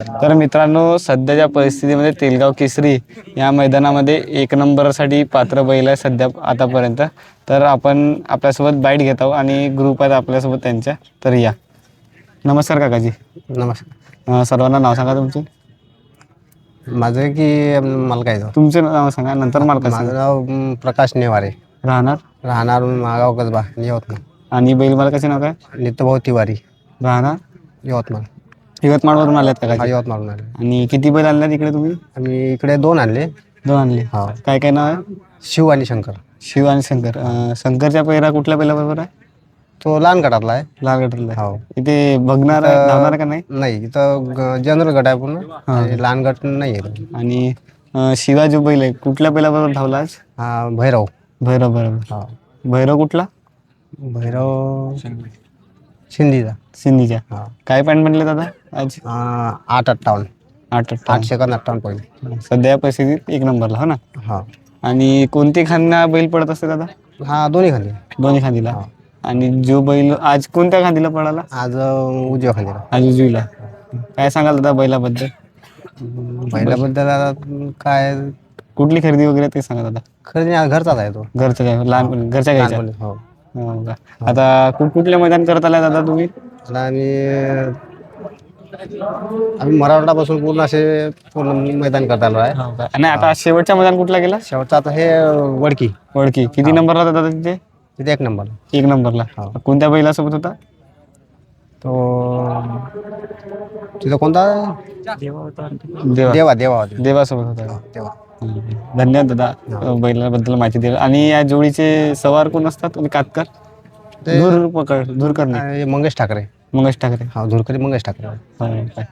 तर मित्रांनो सध्याच्या परिस्थितीमध्ये तेलगाव केसरी या मैदानामध्ये एक नंबरसाठी पात्र बैल आहे सध्या आतापर्यंत. तर आपण आपल्यासोबत बाईट घेत आहोत आणि ग्रुप आहेत आपल्यासोबत त्यांच्या. तर या. नमस्कार काकाजी. नमस्कार. अं, सर्वांना नाव सांगा तुमचे. माझं की मालकायचं तुमचे नाव सांगा नंतर मला माझं नाव अं, प्रकाश नेवारे. राहणार? राहणार मागाव कसबा यवतमाळ. आणि बैल मालकाचे नाव काय? नित्यभाऊ तिवारी. राहणार? यवतमाळ. यवतमाळवरून आल्यात हा काकाजी यवतमाळ आले. आणि किती बैल आणल्यात इकडे तुम्ही? आम्ही इकडे दोन आणले. दोन आणले. हा. काय काय नाव आहे? शिव आणि शंकर. शिव आणि शंकर. अं, शंकरच्या पहिरा कुठल्या पहिल्याबरोबर आहे? तो लहान गटातला आहे. लाल गटरला आहे. हो. इथे बघणार आहे, धावणार आहे का नाही? नाही इथं जनरल गट आहे पूर्ण. आणि लहान गट नाही आहे. आणि अं, शिवा जो बैल आहे. कुठल्या बैलाबरोबर धावला आज? हा भैरव. भैरव बरोबर. हा. भैरव कुठला? भैरव शिंदीचा. सिंधीच्या काय पॉईंट म्हणले दादा? आज? आठ अठ्ठावन्न. आठ आठ आठ सेकंद अठ्ठावन्न पॉईंट सध्या परिस्थितीत एक नंबरला हो ना? हा. आणि कोणती खांदा बैल पडत असते दादा? हा दोन्ही खाली दोन्ही खांदीला? आणि जो बैल आज कोणत्या खांदीला पडाला आज अं, उजव्या खाली आज उजवीला. काय सांगाल दादा बैलाबद्दल? बैलाबद्दल आता काय? कुठली खरेदी वगैरे ते सांगा दादा. खरं नाही, घरचाच आहे तो. घरचं काय? लहान घरच्या घ्यायच्या? लहानपणी, हो. हो का? आता कुठ कुठले मैदान करत आलाय दादा तुम्ही? आता आम्ही आम्ही मराठवाडापासून पूर्ण असे पूर्ण मैदान करत आलो आहे. हो का? आणि आता शेवटच्या मैदान कुठला गेला? शेवटचा आता हे वडकी. वडकी. किती नंबरला होता दादा तिथे? तिथे एक नंबर. एक नंबरला. हो. कोणत्या बैलासोबत होता? तो तिथं कोणता? देवा देवा. देवा होता. देवासोबत होता. देवा. धन्यवाद दादा बैलाबद्दल माहिती दिली. आणि या जोडीचे सवार कोण असतात? आणि कातकर? धूर पकड धूर करणे. मंगेश ठाकरे. मंगेश ठाकरे. हा धुरकरी मंगेश ठाकरे. हो.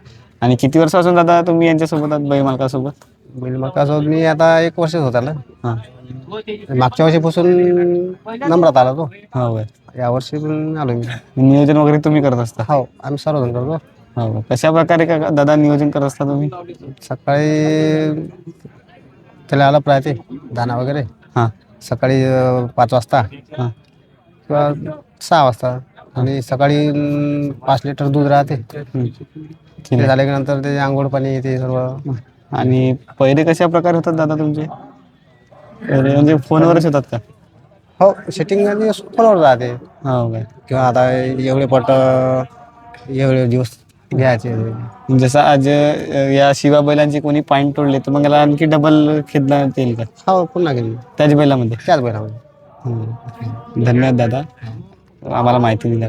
आणि किती वर्षापासून दादा तुम्ही यांच्यासोबत आहात बैल मालकासोबत? बैल मग कसं मी आता एक वर्षच होत आलं. हां. मागच्या वर्षीपासून नंबरात आला तो. हो. या वर्षी पण आलो मी. नियोजन वगैरे तुम्ही करत असता? हो आम्ही सर्वजण करतो. हो कशा प्रकारे का दादा नियोजन करत असता तुम्ही? सकाळी त्याला आलं राहते दाना वगैरे. हां. सकाळी अं, पाच वाजता. हां. किंवा सहा वाजता. आणि सकाळी अं, पाच लिटर दूध राहते. ते झाले की नंतर ते आंघोळ पाणी ते सर्व. आणि पहिले कशा प्रकारे होतात दादा तुमचे? पहिले म्हणजे फोनवरच होतात का? हो सेटिंग आणि फोनवर राहते. हो काय. किंवा आता एवढे पट एवढे दिवस घ्यायचे. जसं आज अ, या शिवा बैलांची कोणी पाईंट तोडले तर मग याला आणखी डबल खेळण्यात येईल का? हो पुन्हा गेली त्याच बैलामध्ये? त्याच बैलामध्ये. हम्म. धन्यवाद दादा. आम्हाला माहिती दिल्या